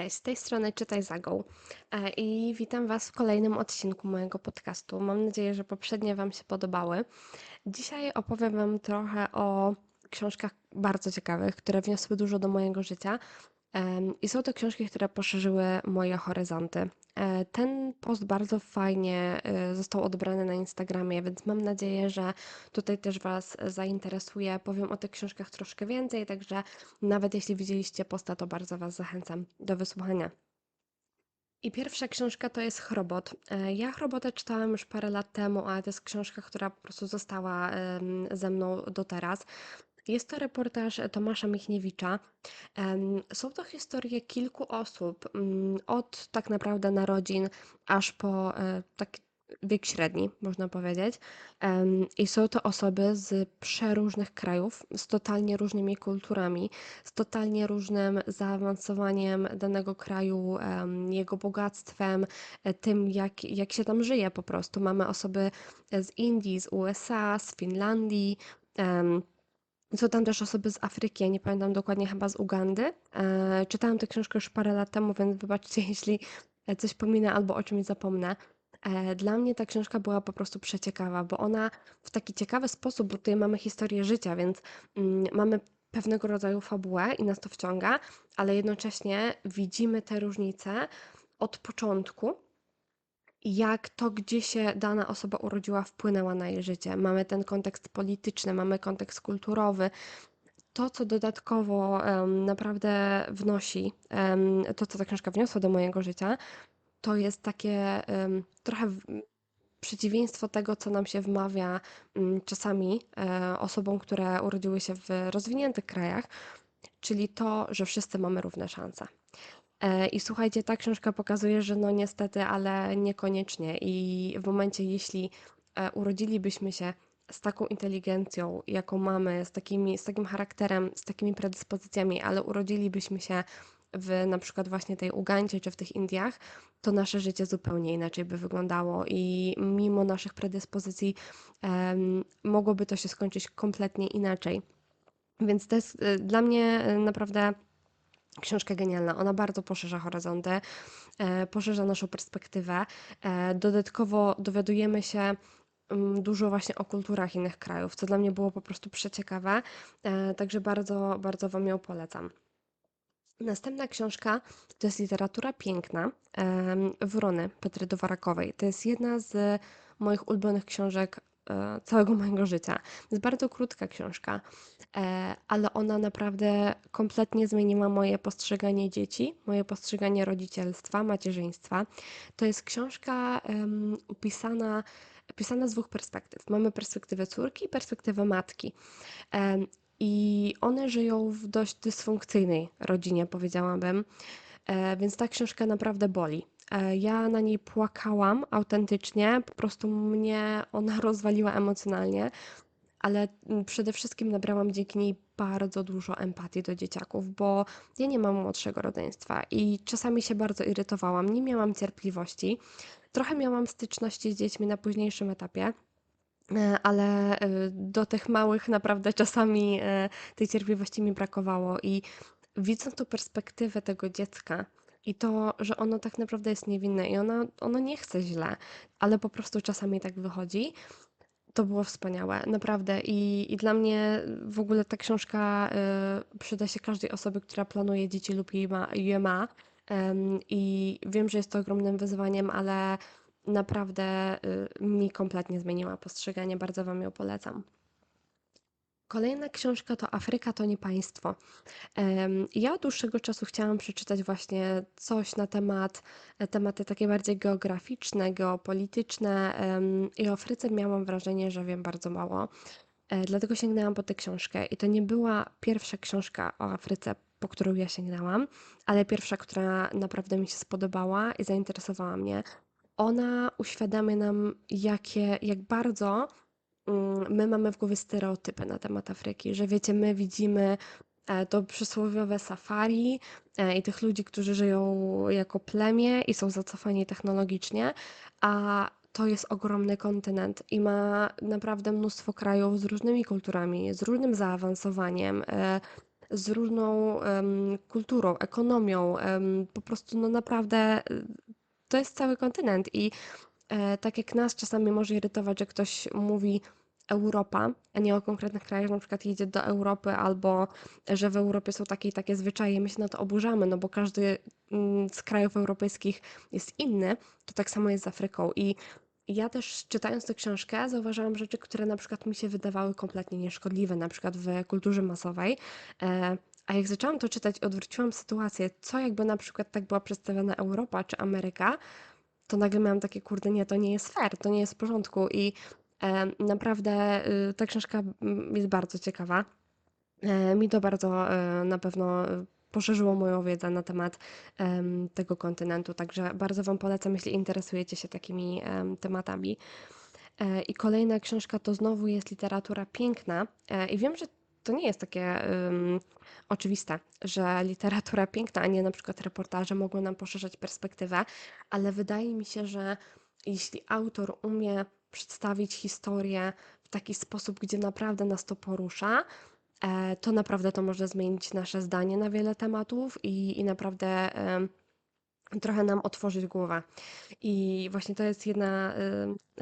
Cześć, z tej strony Czytaj Zagą e, i witam Was w kolejnym odcinku mojego podcastu. Mam nadzieję, że poprzednie Wam się podobały. Dzisiaj opowiem Wam trochę o książkach bardzo ciekawych, które wniosły dużo do mojego życia. I są to książki, które poszerzyły moje horyzonty. E, ten post bardzo fajnie e, został odebrany na Instagramie, więc mam nadzieję, że tutaj też Was zainteresuje. Powiem o tych książkach troszkę więcej, także nawet jeśli widzieliście posta, to bardzo Was zachęcam do wysłuchania. I pierwsza książka to jest Chrobot. E, ja Chrobotę czytałam już parę lat temu, ale to jest książka, która po prostu została ze mną do teraz. Jest to reportaż Tomasza Michniewicza. Są to historie kilku osób, mm, od tak naprawdę narodzin aż po e, taki wiek średni, można powiedzieć. I są to osoby z przeróżnych krajów, z totalnie różnymi kulturami, z totalnie różnym zaawansowaniem danego kraju, jego bogactwem, e, tym jak, jak się tam żyje po prostu. Mamy osoby z Indii, z USA, z Finlandii. Są tam też osoby z Afryki, ja nie pamiętam dokładnie, chyba z Ugandy. E, czytałam tę książkę już parę lat temu, więc wybaczcie, jeśli coś pominę albo o czymś zapomnę. E, dla mnie ta książka była po prostu przeciekawa, bo ona w taki ciekawy sposób, bo tutaj mamy historię życia, więc mm, mamy pewnego rodzaju fabułę i nas to wciąga, ale jednocześnie widzimy te różnice od początku jak to, gdzie się dana osoba urodziła, wpłynęła na jej życie. Mamy ten kontekst polityczny, mamy kontekst kulturowy. To, co dodatkowo um, naprawdę wnosi, um, to, co ta książka wniosła do mojego życia, to jest takie um, trochę przeciwieństwo tego, co nam się wmawia czasami e, osobom, które urodziły się w rozwiniętych krajach, czyli to, że wszyscy mamy równe szanse. E, I słuchajcie, ta książka pokazuje, że no niestety, ale niekoniecznie. I w momencie, jeśli e, urodzilibyśmy się z taką inteligencją, jaką mamy, z, takimi, z takim charakterem, z takimi predyspozycjami, ale urodzilibyśmy się w na przykład właśnie tej Ugandzie czy w tych Indiach, to nasze życie zupełnie inaczej by wyglądało i mimo naszych predyspozycji um, mogłoby to się skończyć kompletnie inaczej. Więc to jest y, dla mnie naprawdę Książka genialna, ona bardzo poszerza horyzonty, e, poszerza naszą perspektywę. E, dodatkowo dowiadujemy się mm, dużo właśnie o kulturach innych krajów, co dla mnie było po prostu przeciekawe, e, także bardzo, bardzo Wam ją polecam. Następna książka to jest literatura piękna Wrony Petry Dowarakowej. To jest jedna z moich ulubionych książek całego mojego życia. Jest bardzo krótka książka, e, ale ona naprawdę kompletnie zmieniła moje postrzeganie dzieci, moje postrzeganie rodzicielstwa, macierzyństwa. To jest książka um, upisana, pisana z dwóch perspektyw. Mamy perspektywę córki i perspektywę matki. I one żyją w dość dysfunkcyjnej rodzinie, powiedziałabym. E, więc ta książka naprawdę boli. E, ja na niej płakałam autentycznie, po prostu mnie ona rozwaliła emocjonalnie, ale mm, przede wszystkim nabrałam dzięki niej bardzo dużo empatii do dzieciaków, bo ja nie mam młodszego rodzeństwa i czasami się bardzo irytowałam, nie miałam cierpliwości. Trochę miałam styczności z dziećmi na późniejszym etapie, e, ale e, do tych małych naprawdę czasami tej cierpliwości mi brakowało i widząc tą perspektywę tego dziecka, i to, że ono tak naprawdę jest niewinne i ono, ono nie chce źle, ale po prostu czasami tak wychodzi. To było wspaniałe, naprawdę. I, i dla mnie w ogóle ta książka y, przyda się każdej osobie, która planuje dzieci lub je ma. Je ma. I wiem, że jest to ogromnym wyzwaniem, ale naprawdę y, mi kompletnie zmieniła postrzeganie. Bardzo Wam ją polecam. Kolejna książka to Afryka to nie państwo. Ja od dłuższego czasu chciałam przeczytać właśnie coś na temat, e, tematy takie bardziej geograficzne, geopolityczne i o Afryce miałam wrażenie, że wiem bardzo mało. E, dlatego sięgnęłam po tę książkę i to nie była pierwsza książka o Afryce, po którą ja sięgnęłam, ale pierwsza, która naprawdę mi się spodobała i zainteresowała mnie. Ona uświadamia nam, jakie, jak bardzo my mamy w głowie stereotypy na temat Afryki, że wiecie, my widzimy e, to przysłowiowe safari e, i tych ludzi, którzy żyją jako plemię i są zacofani technologicznie, a to jest ogromny kontynent i ma naprawdę mnóstwo krajów z różnymi kulturami, z różnym zaawansowaniem, e, z różną kulturą, ekonomią. po prostu, no naprawdę, to jest cały kontynent i tak jak nas czasami może irytować, że ktoś mówi Europa, a nie o konkretnych krajach, na przykład jedzie do Europy albo że w Europie są takie i takie zwyczaje, my się na to oburzamy, no bo każdy mm, z krajów europejskich jest inny, to tak samo jest z Afryką i ja też czytając tę książkę zauważyłam rzeczy, które na przykład mi się wydawały kompletnie nieszkodliwe, na przykład w kulturze masowej. E, a jak zaczęłam to czytać, odwróciłam sytuację, co jakby na przykład tak była przedstawiona Europa czy Ameryka, to nagle miałam takie, kurde, nie, to nie jest fair, to nie jest w porządku. I naprawdę y, ta książka mm, jest bardzo ciekawa. E, mi to bardzo e, na pewno e, poszerzyło moją wiedzę na temat em, tego kontynentu, także bardzo Wam polecam, jeśli interesujecie się takimi em, tematami. E, I kolejna książka to znowu jest literatura piękna. I wiem, że to nie jest takie ym, oczywiste, że literatura piękna, a nie na przykład reportaże mogą nam poszerzać perspektywę, ale wydaje mi się, że jeśli autor umie przedstawić historię w taki sposób, gdzie naprawdę nas to porusza, e, to naprawdę to może zmienić nasze zdanie na wiele tematów i, i naprawdę trochę nam otworzyć głowę. I właśnie to jest jedna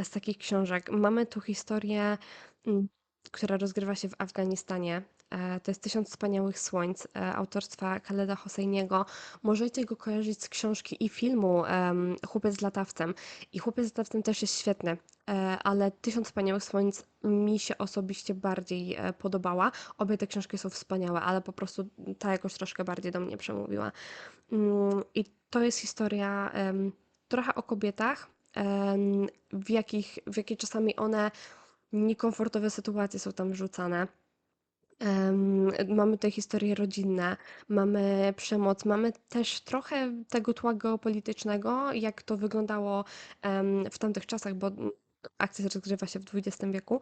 z takich książek. Mamy tu historię, mm, która rozgrywa się w Afganistanie. E, To jest Tysiąc Wspaniałych Słońc e, autorstwa Khaleda Hosseiniego. Możecie go kojarzyć z książki i filmu Chłopiec z latawcem. I Chłopiec z latawcem też jest świetny, e, ale Tysiąc Wspaniałych Słońc mi się osobiście bardziej podobała. Obie te książki są wspaniałe, ale po prostu ta jakoś troszkę bardziej do mnie przemówiła. Mm, I to jest historia trochę o kobietach, w jakich, w jakie czasami one niekomfortowe sytuacje są tam wrzucane. Mamy te historie rodzinne, mamy przemoc, mamy też trochę tego tła geopolitycznego, jak to wyglądało w tamtych czasach, bo akcja rozgrywa się w XX wieku.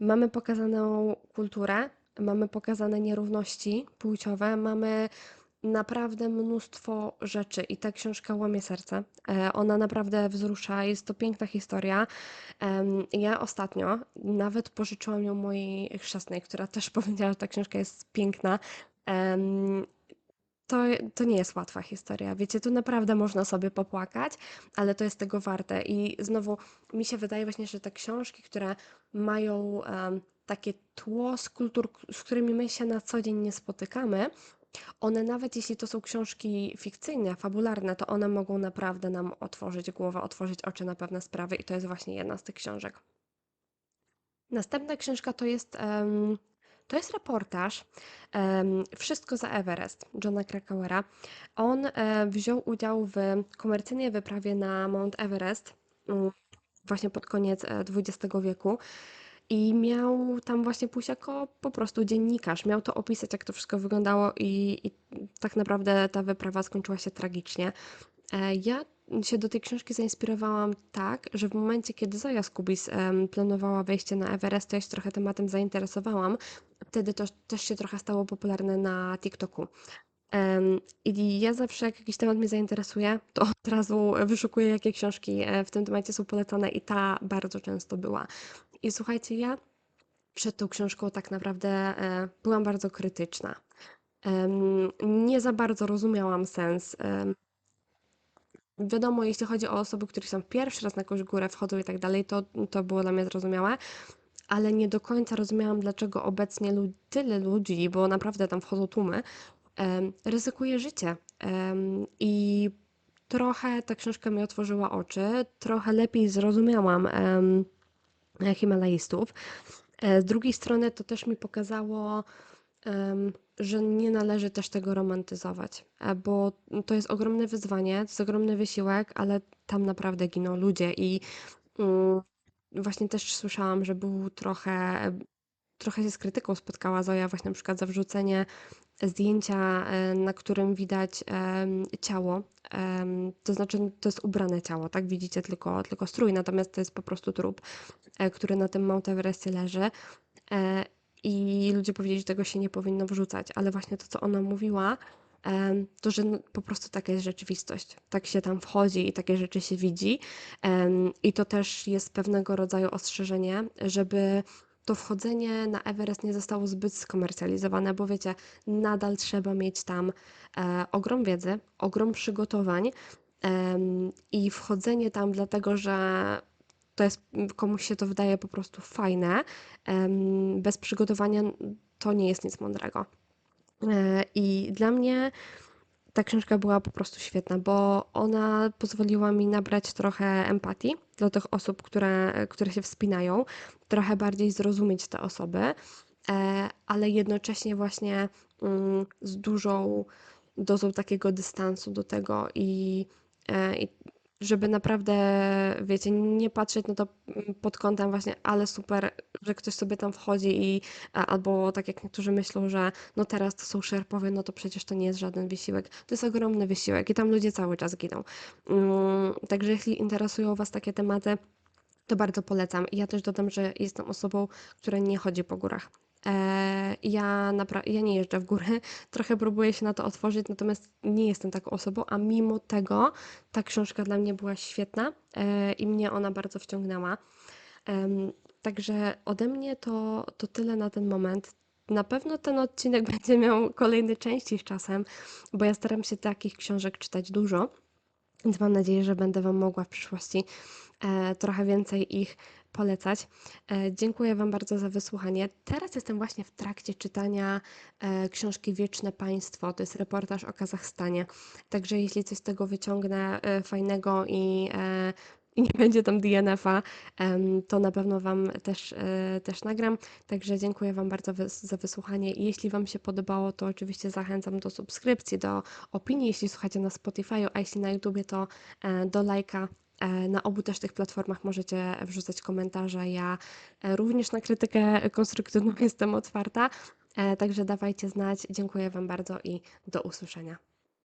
Mamy pokazaną kulturę, mamy pokazane nierówności płciowe, mamy naprawdę mnóstwo rzeczy i ta książka łamie serce. E, Ona naprawdę wzrusza, jest to piękna historia. Ja ostatnio nawet pożyczyłam ją mojej chrzestnej, która też powiedziała, że ta książka jest piękna. To, to nie jest łatwa historia. Wiecie, tu naprawdę można sobie popłakać, ale to jest tego warte. I znowu mi się wydaje właśnie, że te książki, które mają takie tło z kultur, z którymi my się na co dzień nie spotykamy, one nawet jeśli to są książki fikcyjne, fabularne, to one mogą naprawdę nam otworzyć głowę, otworzyć oczy na pewne sprawy i to jest właśnie jedna z tych książek. Następna książka to jest, em, to jest reportaż em, Wszystko za Everest Johna Krakauera. On e, wziął udział w komercyjnej wyprawie na Mount Everest mm, właśnie pod koniec e, XX wieku. I miał tam właśnie pójść jako po prostu dziennikarz. Miał to opisać, jak to wszystko wyglądało, i, i tak naprawdę ta wyprawa skończyła się tragicznie. E, Ja się do tej książki zainspirowałam tak, że w momencie, kiedy Zoja Skubis planowała wejście na Everest, to ja się trochę tematem zainteresowałam. Wtedy to też się trochę stało popularne na TikToku. I ja zawsze, jak jakiś temat mnie zainteresuje, to od razu wyszukuję, jakie książki e, w tym temacie są polecane, i ta bardzo często była. I słuchajcie, ja przed tą książką tak naprawdę e, byłam bardzo krytyczna. Nie za bardzo rozumiałam sens. Wiadomo, jeśli chodzi o osoby, które są pierwszy raz na jakąś górę wchodzą i tak dalej, to, to było dla mnie zrozumiałe, ale nie do końca rozumiałam, dlaczego obecnie tyle ludzi, bo naprawdę tam wchodzą tłumy, ryzykuje życie. I trochę ta książka mi otworzyła oczy, trochę lepiej zrozumiałam em, Himalajstów. E, Z drugiej strony to też mi pokazało, że nie należy też tego romantyzować, e, bo to jest ogromne wyzwanie, to jest ogromny wysiłek, ale tam naprawdę giną ludzie i mm, właśnie też słyszałam, że był trochę, trochę się z krytyką spotkała Zoja właśnie na przykład za wrzucenie zdjęcia, e, na którym widać ciało, to znaczy to jest ubrane ciało, tak? Widzicie tylko, tylko strój, natomiast to jest po prostu trup, e, który na tym Mount Everestie leży. E, I ludzie powiedzieli, że tego się nie powinno wrzucać, ale właśnie to, co ona mówiła, to, że po prostu taka jest rzeczywistość. Tak się tam wchodzi i takie rzeczy się widzi. I to też jest pewnego rodzaju ostrzeżenie, żeby to wchodzenie na Everest nie zostało zbyt skomercjalizowane, bo wiecie, nadal trzeba mieć tam e, ogrom wiedzy, ogrom przygotowań em, i wchodzenie tam dlatego, że to jest, komuś się to wydaje po prostu fajne, em, bez przygotowania to nie jest nic mądrego. E, I dla mnie ta książka była po prostu świetna, bo ona pozwoliła mi nabrać trochę empatii dla tych osób, które, które się wspinają, trochę bardziej zrozumieć te osoby, e, ale jednocześnie właśnie mm, z dużą dozą takiego dystansu do tego i, e, i żeby naprawdę, wiecie, nie patrzeć na to mm, pod kątem właśnie, ale super, że ktoś sobie tam wchodzi i albo tak jak niektórzy myślą, że no teraz to są szerpowie, no to przecież to nie jest żaden wysiłek. To jest ogromny wysiłek i tam ludzie cały czas giną. Mm, Także jeśli interesują Was takie tematy, to bardzo polecam. Ja też dodam, że jestem osobą, która nie chodzi po górach. E, ja, ja nie jeżdżę w góry, trochę próbuję się na to otworzyć, natomiast nie jestem taką osobą, a mimo tego ta książka dla mnie była świetna e, i mnie ona bardzo wciągnęła. Także ode mnie to, to tyle na ten moment. Na pewno ten odcinek będzie miał kolejne części z czasem, bo ja staram się takich książek czytać dużo. Więc mam nadzieję, że będę Wam mogła w przyszłości e, trochę więcej ich polecać. E, dziękuję Wam bardzo za wysłuchanie. Teraz jestem właśnie w trakcie czytania e, książki Wieczne Państwo. To jest reportaż o Kazachstanie. Także jeśli coś z tego wyciągnę e, fajnego i nie będzie tam DNF-a, to na pewno Wam też, też nagram. Także dziękuję Wam bardzo za wysłuchanie. I jeśli Wam się podobało, to oczywiście zachęcam do subskrypcji, do opinii, jeśli słuchacie na Spotify, a jeśli na YouTubie, to do lajka. E, Na obu też tych platformach możecie wrzucać komentarze. Ja e, również na krytykę konstruktywną jestem otwarta. E, Także dawajcie znać. Dziękuję Wam bardzo i do usłyszenia.